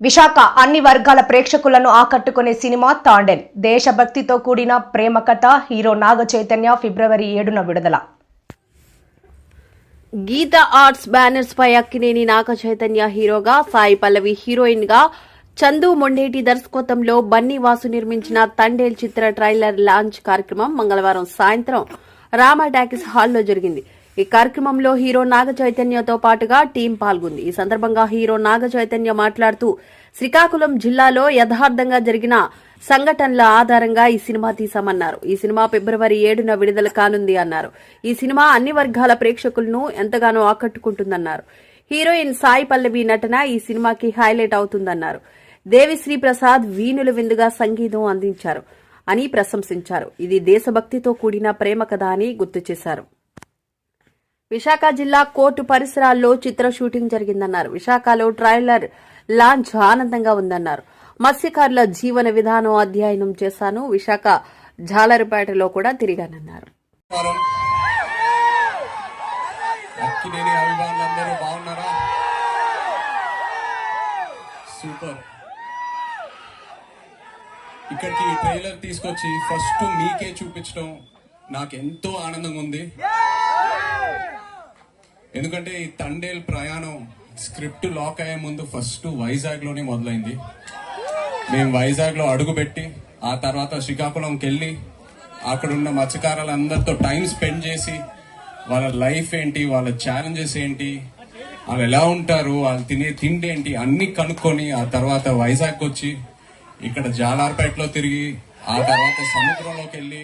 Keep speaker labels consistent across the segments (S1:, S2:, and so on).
S1: విశాఖ అన్ని వర్గాల ప్రేక్షకులను ఆకట్టుకునే సినిమా తాండెల్. దేశభక్తితో కూడిన ప్రేమ కథ హీరో నాగ చైతన్య ఫిబ్రవరి ఏడున విడుదల.
S2: గీత ఆర్ట్స్ బ్యానర్స్ పై అక్కినేని నాగ చైతన్య హీరోగా సాయి పల్లవి హీరోయిన్గా చందు మొండేటి దర్శకత్వంలో బన్నీ వాసు నిర్మించిన తండేల్ చిత్ర ట్రైలర్ లాంచ్ కార్యక్రమం మంగళవారం సాయంత్రం రామా టాకీస్ హాల్లో జరిగింది. ఈ కార్యక్రమంలో హీరో నాగ చైతన్యతో పాటుగా టీం పాల్గొంది. ఈ సందర్భంగా హీరో నాగ చైతన్య మాట్లాడుతూ శ్రీకాకుళం జిల్లాలో యథార్థంగా జరిగిన సంఘటనల ఆధారంగా ఈ సినిమా తీశామన్నారు. ఈ సినిమా ఫిబ్రవరి ఏడున విడుదల కానుంది అన్నారు. ఈ సినిమా అన్ని వర్గాల ప్రేక్షకులను ఎంతగానో ఆకట్టుకుంటుందన్నారు. హీరోయిన్ సాయి పల్లవి నటన ఈ సినిమాకి హైలైట్ అవుతుందన్నారు. దేవిశ్రీ ప్రసాద్ వీణుల విందుగా సంగీతం అందించారు అని ప్రశంసించారు. ఇది దేశభక్తితో కూడిన ప్రేమ కథ అని గుర్తు చేశారు. విశాఖ జిల్లా కోర్టు పరిసరాల్లో చిత్ర షూటింగ్ జరిగిందన్నారు. విశాఖలో ట్రైలర్ లాంచ్ ఆనందంగా ఉందన్నారు. మత్స్యకారుల జీవన విధానం అధ్యయనం చేశాను. విశాఖ జాలరిపేటలో కూడా తిరిగానన్నారు.
S3: సూపర్. ఇక్కడికి ట్రైలర్ తీసుకొచ్చి ఫస్ట్ మీకే చూపించడం నాకు ఎంతో ఆనందంగా ఉంది. ఎందుకంటే ఈ తండేల్ ప్రయాణం స్క్రిప్ట్ లాక్ అయ్యే ముందు ఫస్ట్ వైజాగ్లోనే మొదలైంది. మేము వైజాగ్లో అడుగుపెట్టి ఆ తర్వాత శ్రీకాకుళంకి వెళ్ళి అక్కడ ఉన్న మత్స్యకారులందరితో టైం స్పెండ్ చేసి వాళ్ళ లైఫ్ ఏంటి వాళ్ళ ఛాలెంజెస్ ఏంటి వాళ్ళు ఎలా ఉంటారు వాళ్ళు తినే తిండి ఏంటి అన్ని కనుక్కొని ఆ తర్వాత వైజాగ్ వచ్చి ఇక్కడ జాలార్పేటలో తిరిగి ఆ తర్వాత సముద్రంలోకి వెళ్ళి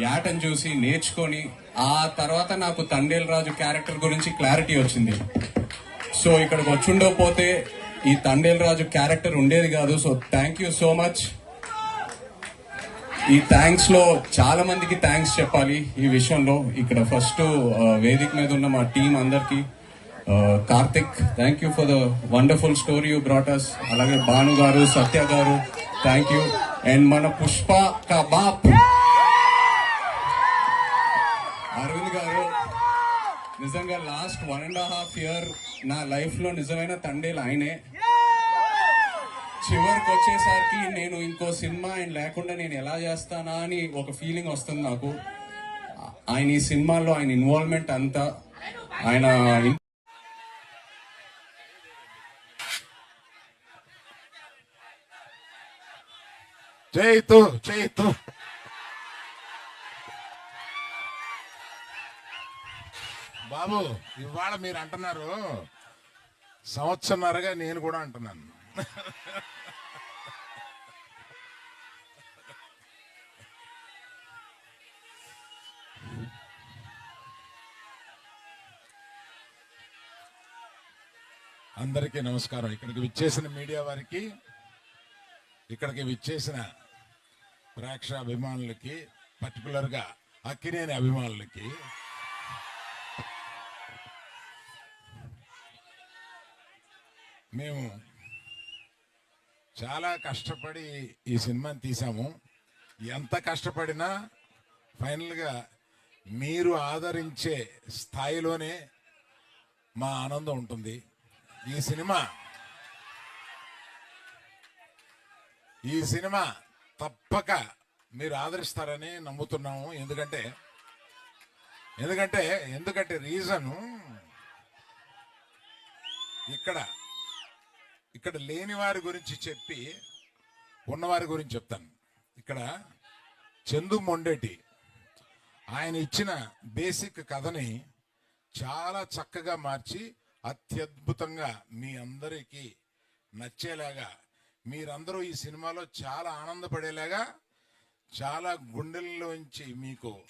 S3: యాటను చూసి నేర్చుకొని ఆ తర్వాత నాకు తండేల్ రాజు క్యారెక్టర్ గురించి క్లారిటీ వచ్చింది. సో ఇక్కడికి వచ్చుండకపోతే ఈ తండేల్ రాజు క్యారెక్టర్ ఉండేది కాదు. So thank you so much ఈ థ్యాంక్స్లో చాలా మందికి థ్యాంక్స్ చెప్పాలి ఈ విషయంలో. ఇక్కడ ఫస్ట్ వేదిక మీద ఉన్న మా టీం అందరికి Karthik thank you for the wonderful story you brought us అలాగే భాను గారు సత్య గారు థ్యాంక్ యూ అండ్ మన పుష్ప కబాబ్ నిజంగా last one and half year నా లైఫ్లో నిజమైన తండేలు ఆయనే. చివరికి వచ్చేసరికి నేను ఇంకో సినిమా ఆయన లేకుండా నేను ఎలా చేస్తానా అని ఒక ఫీలింగ్ వస్తుంది నాకు. ఆయన ఈ సినిమాలో ఆయన ఇన్వాల్వ్మెంట్ అంతా ఆయన ఇన్-
S4: చేయితు బాబు ఇవాళ మీరు అంటున్నారు సంవత్సరంన్నరగా నేను కూడా అంటున్నాను. అందరికీ నమస్కారం. ఇక్కడికి విచ్చేసిన మీడియా వారికి ఇక్కడికి విచ్చేసిన ప్రేక్ష అభిమానులకి పర్టికులర్గా అక్కినేని అభిమానులకి మేము చాలా కష్టపడి ఈ సినిమాని తీసాము. ఎంత కష్టపడినా ఫైనల్గా మీరు ఆదరించే స్థాయిలోనే మా ఆనందం ఉంటుంది. ఈ సినిమా ఈ సినిమా తప్పక మీరు ఆదరిస్తారని నమ్ముతున్నాము. ఎందుకంటే ఎందుకంటే ఎందుకంటే రీజను ఇక్కడ ఇక్కడ లేని వారి గురించి చెప్పి ఉన్నవారి గురించి చెప్తాను. ఇక్కడ చందు మొండేటి ఆయన ఇచ్చిన బేసిక్ కథని చాలా చక్కగా మార్చి అత్యద్భుతంగా మీ అందరికీ నచ్చేలాగా మీరందరూ ఈ సినిమాలో చాలా ఆనందపడేలాగా చాలా గుండెల్లోంచి మీకు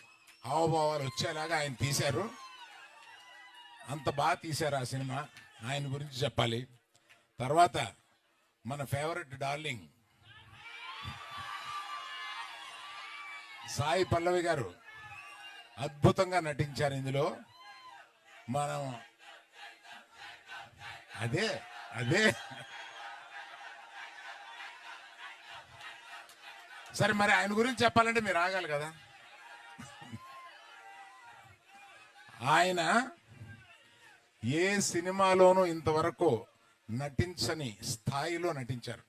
S4: హావభావాలు వచ్చేలాగా ఆయన తీశారు. అంత బాగా తీశారు ఆ సినిమా. ఆయన గురించి చెప్పాలి. తర్వాత మన ఫేవరెట్ డార్లింగ్ సాయి పల్లవి గారు అద్భుతంగా నటించారు ఇందులో. మనం అదే అదే. సరే మరి ఆయన గురించి చెప్పాలంటే మీరు ఆగాలి కదా. ఆయన ఏ సినిమాలోనూ ఇంతవరకు నటించని స్థాయిలో నటించారు.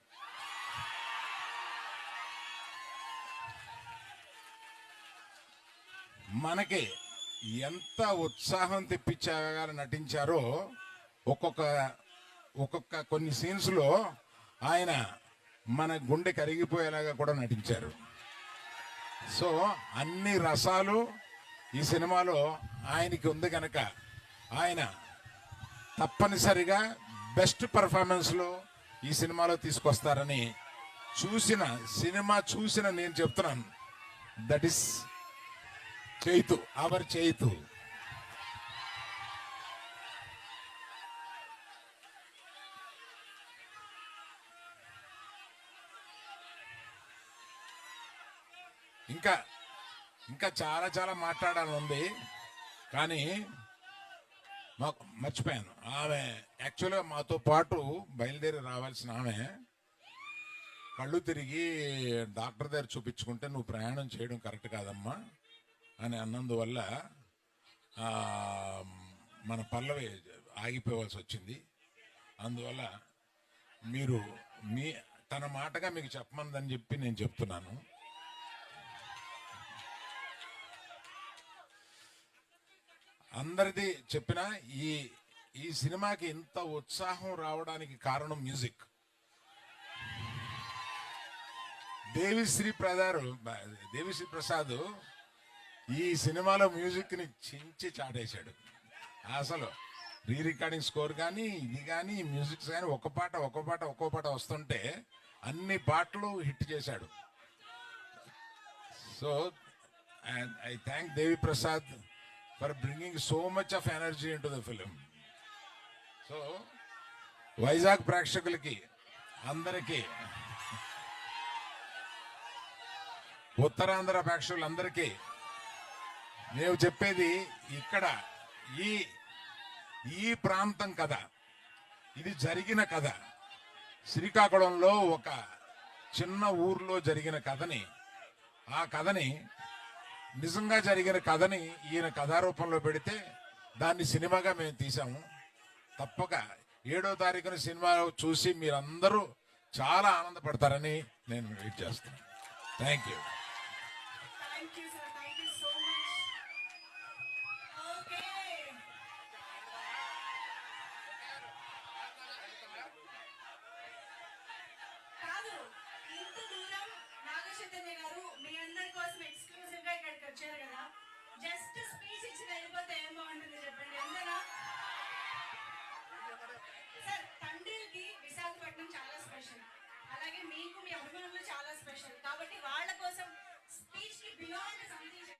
S4: మనకి ఎంత ఉత్సాహం తెప్పించగా నటించారో ఒక్కొక్క ఒక్కొక్క కొన్ని సీన్స్లో ఆయన మన గుండె కరిగిపోయేలాగా కూడా నటించారు. సో అన్ని రసాలు ఈ సినిమాలో ఆయనకి ఉంది కనుక ఆయన తప్పనిసరిగా బెస్ట్ పర్ఫార్మెన్స్లో ఈ సినిమాలో తీసుకొస్తారని చూసిన సినిమా చూసిన నేను చెప్తున్నాను. That is Chaitu our Chaitu ఇంకా ఇంకా చాలా చాలా మాట్లాడాలని ఉంది కానీ మాకు మర్చిపోయాను. ఆమె యాక్చువల్గా మాతో పాటు బయలుదేరి రావాల్సిన ఆమె కళ్ళు తిరిగి డాక్టర్ దగ్గర చూపించుకుంటే నువ్వు ప్రయాణం చేయడం కరెక్ట్ కాదమ్మా అని అన్నందువల్ల మన పల్లవి ఆగిపోవాల్సి వచ్చింది. అందువల్ల మీరు మీ తన మాటగా మీకు చెప్పమందని చెప్పి నేను చెప్తున్నాను. అందరిది చెప్పిన ఈ ఈ సినిమాకి ఇంత ఉత్సాహం రావడానికి కారణం మ్యూజిక్. దేవిశ్రీ ప్రదారు దేవిశ్రీ ప్రసాద్ ఈ సినిమాలో మ్యూజిక్ని చించి చాటేశాడు. అసలు రీ రికార్డింగ్ స్కోర్ కానీ ఇది కానీ మ్యూజిక్స్ కానీ ఒక పాట ఒక పాట ఒక్కో పాట వస్తుంటే అన్ని పాటలు హిట్ చేశాడు. So I thank Devi Prasad for bringing so much of energy into the film so Vizag ప్రేక్షకులకి అందరికీ ఉత్తరాంధ్ర ప్రేక్షకులందరికీ మేము చెప్పేది ఇక్కడ ఈ ఈ ప్రాంతం కథ. ఇది జరిగిన కథ. శ్రీకాకుళంలో ఒక చిన్న ఊర్లో జరిగిన కథని ఆ కథని నిజంగా జరిగిన కథని ఈయన కథారూపంలో పెడితే దాన్ని సినిమాగా మేము తీసాము తప్పక ఏడో తారీఖున సినిమా చూసి మీరందరూ చాలా ఆనందపడతారని నేను వెయిట్ చేస్తాను థ్యాంక్ యూ.
S5: జస్ట్ స్పీచ్ ఇచ్చి వెళ్ళిపోతే ఏం బాగుంటుంది చెప్పండి అందరూ? సార్ తండ్రికి విశాఖపట్నం చాలా స్పెషల్. అలాగే మీకు మీ అభిమానులు చాలా స్పెషల్. కాబట్టి వాళ్ళ కోసం స్పీచ్కి బియాండ్ సంథింగ్